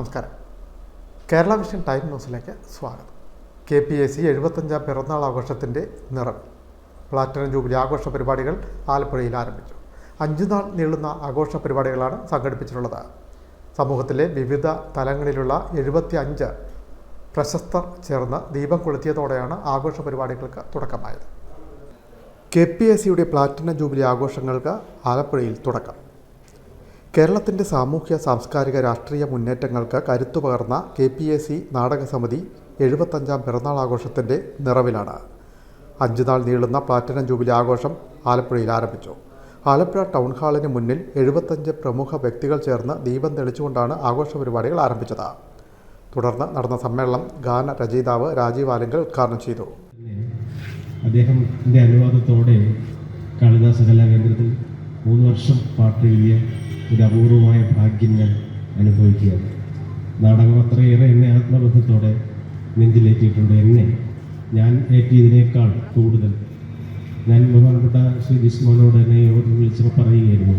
നമസ്കാരം. Kerala vision time ന്യൂസിലേക്ക് സ്വാഗതം. കെ പി എ സി എഴുപത്തഞ്ചാം പിറന്നാൾ ആഘോഷത്തിന്റെ നിറവ് പ്ലാറ്റിനം ജൂബിലി ആഘോഷ പരിപാടികൾ ആലപ്പുഴയിൽ ആരംഭിച്ചു. അഞ്ചു നാൾ നീളുന്ന ആഘോഷ പരിപാടികളാണ് സംഘടിപ്പിച്ചിട്ടുള്ളത്. സമൂഹത്തിലെ വിവിധ തലങ്ങളിലുള്ള എഴുപത്തി അഞ്ച് പ്രശസ്തർ ചേർന്ന് ദീപം കൊളുത്തിയതോടെയാണ് ആഘോഷ പരിപാടികൾക്ക് തുടക്കമായത്. കെ പി എസ് സിയുടെ പ്ലാറ്റിനം ജൂബിലി ആഘോഷങ്ങൾക്ക് ആലപ്പുഴയിൽ തുടക്കം. കേരളത്തിന്റെ സാമൂഹ്യ സാംസ്കാരിക രാഷ്ട്രീയ മുന്നേറ്റങ്ങൾക്ക് കരുത്തു പകർന്ന കെ പി എ സി നാടകസമിതി എഴുപത്തഞ്ചാം പിറന്നാൾ ആഘോഷത്തിന്റെ നിറവിലാണ്. അഞ്ചു നാൾ നീളുന്ന പ്ലാറ്റിനം ജൂബിലി ആഘോഷം ആലപ്പുഴയിൽ ആരംഭിച്ചു. ആലപ്പുഴ ടൗൺ ഹാളിന് മുന്നിൽ എഴുപത്തഞ്ച് പ്രമുഖ വ്യക്തികൾ ചേർന്ന് ദീപം തെളിച്ചുകൊണ്ടാണ് ആഘോഷ പരിപാടികൾ ആരംഭിച്ചത്. തുടർന്ന് നടന്ന സമ്മേളനം ഗാന രചയിതാവ് രാജീവ് ആലിംഗൽ ഉദ്ഘാടനം ചെയ്തു. അദ്ദേഹത്തിന്റെ കാളിദാസ കലാകേന്ദ്രത്തിൽ മൂന്ന് വർഷം പാട്ട് എഴുതിയ ഒരു അപൂർവമായ ഭാഗ്യം ഞാൻ അനുഭവിക്കുകയാണ് നാടകം അത്രയേറെ എന്നെ ആത്മബന്ധത്തോടെ നെഞ്ചിലേറ്റിയിട്ടുണ്ട്. എന്നെ ഞാൻ ഏറ്റിയതിനേക്കാൾ കൂടുതൽ. ഞാൻ ബഹുമാനപ്പെട്ട ശ്രീ ജിസ്മോനോട് എന്നെ യോഗത്തിൽ വിളിച്ചപ്പോൾ പറയുകയായിരുന്നു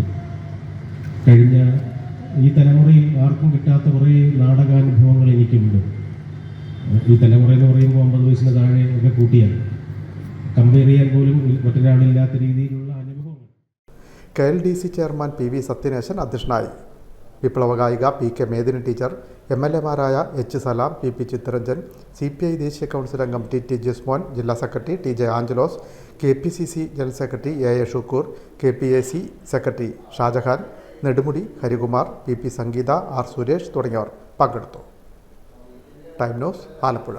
കഴിഞ്ഞ ഈ തലമുറയിൽ ആർക്കും കിട്ടാത്ത കുറേ നാടകാനുഭവങ്ങൾ എനിക്കുണ്ട്. ഈ തലമുറ എന്ന് പറയുമ്പോൾ അമ്പത് വയസ്സിന് താഴെ ഒക്കെ കൂട്ടിയാണ്. കമ്പയർ ചെയ്യാൻ പോലും മറ്റൊരാളില്ലാത്ത രീതിയിലുള്ള K L D C chairman P V Sathyanesan അധ്യക്ഷനായി. വിപ്ലവ ഗായിക P K Medini teacher M L എമാരായ H Salam P P Chittaranjan C P I ദേശീയ കൗൺസിൽ അംഗം ടി ടി ജിസ്മോൻ ജില്ലാ secretary T J Angelos K P C C general secretary A A Shukoor K P A C secretary Shajahan Nedumudi Harikumar P P Sangeetha R Suresh തുടങ്ങിയവർ പങ്കെടുത്തു. Time news Alappuzha.